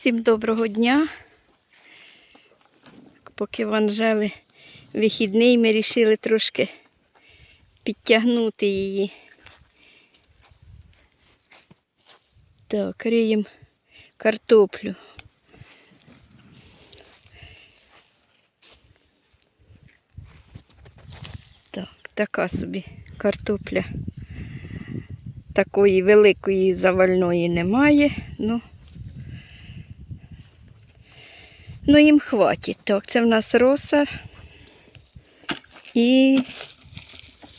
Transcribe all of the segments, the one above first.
Всім доброго дня. Поки в Анжели вихідний, ми вирішили трошки підтягнути її. Так, риємо картоплю. Так, така собі картопля. Такої великої завальної немає. Ну, ну їм хватить. Так, це в нас роса і,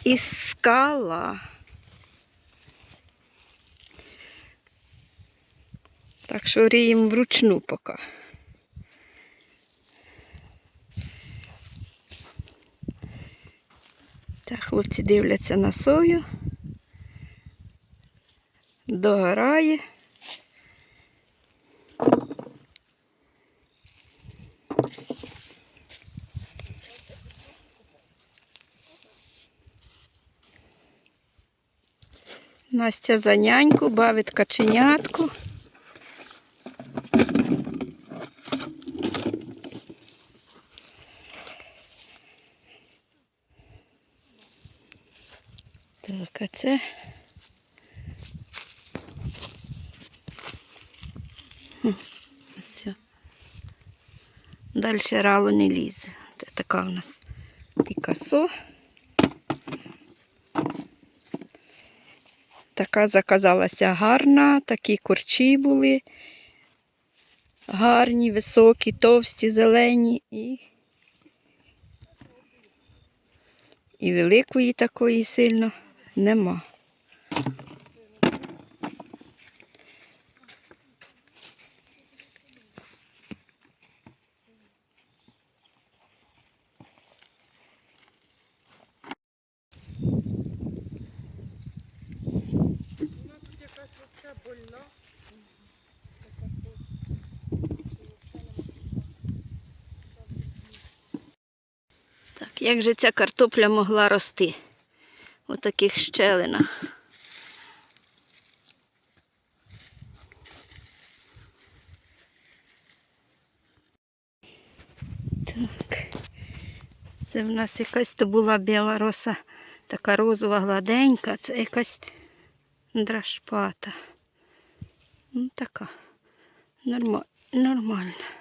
і скала. Так що ріємо вручну поки. Так, хлопці дивляться на сою. Догорає. Настя за няньку, бавить каченятку. Так, а це. Все. Далі рало не лізе. Це така у нас Пікасо. Така заказалася гарна, такі корчі були. Гарні, високі, товсті, зелені і, і великої такої сильно нема. Як же ця картопля могла рости у таких щелинах? Так. Це в нас якась то була біла роса, така розова гладенька, це якась драшпата. Ну, така. Норма... Нормальна.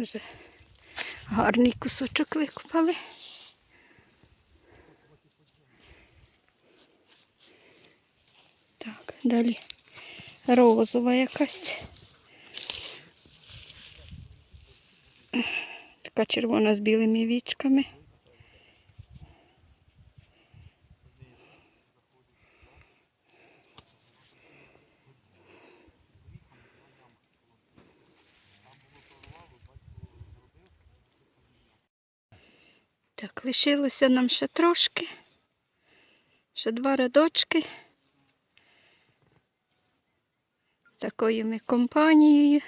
Вже гарний кусочок викопали. Так, далі розова якась. Така червона з білими вічками. Так, лишилося нам ще трошки. Ще два рядочки. Такою ми компанією.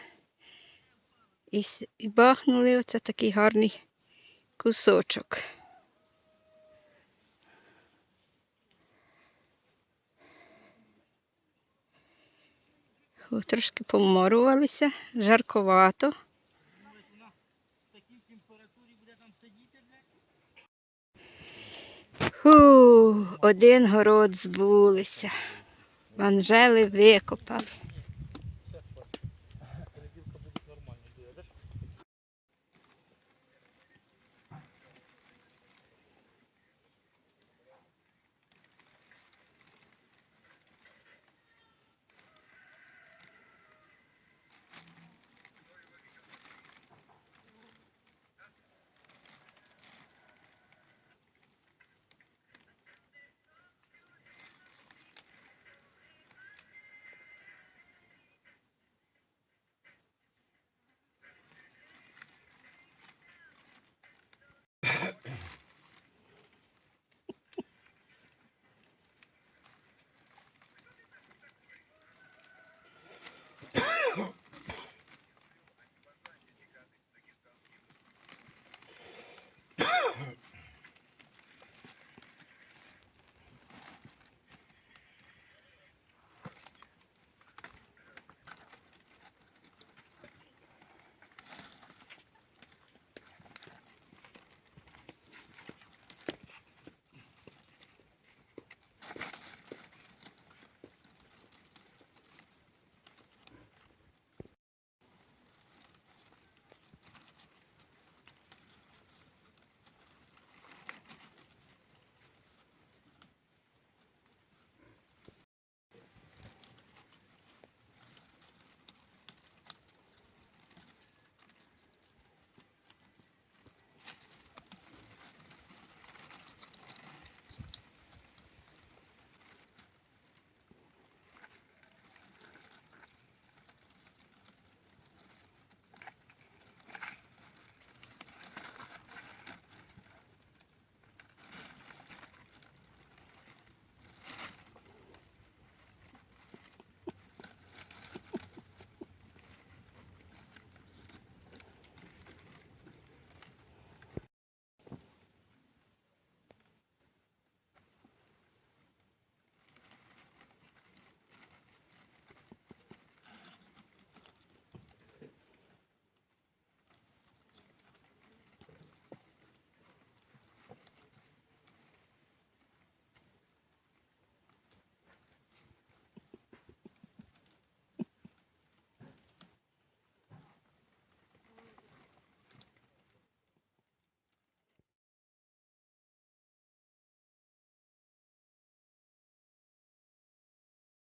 І, і бахнули оце такий гарний кусочок. О, трошки поморувалися, жарковато. Фу, один город збулися. Анжели викопали.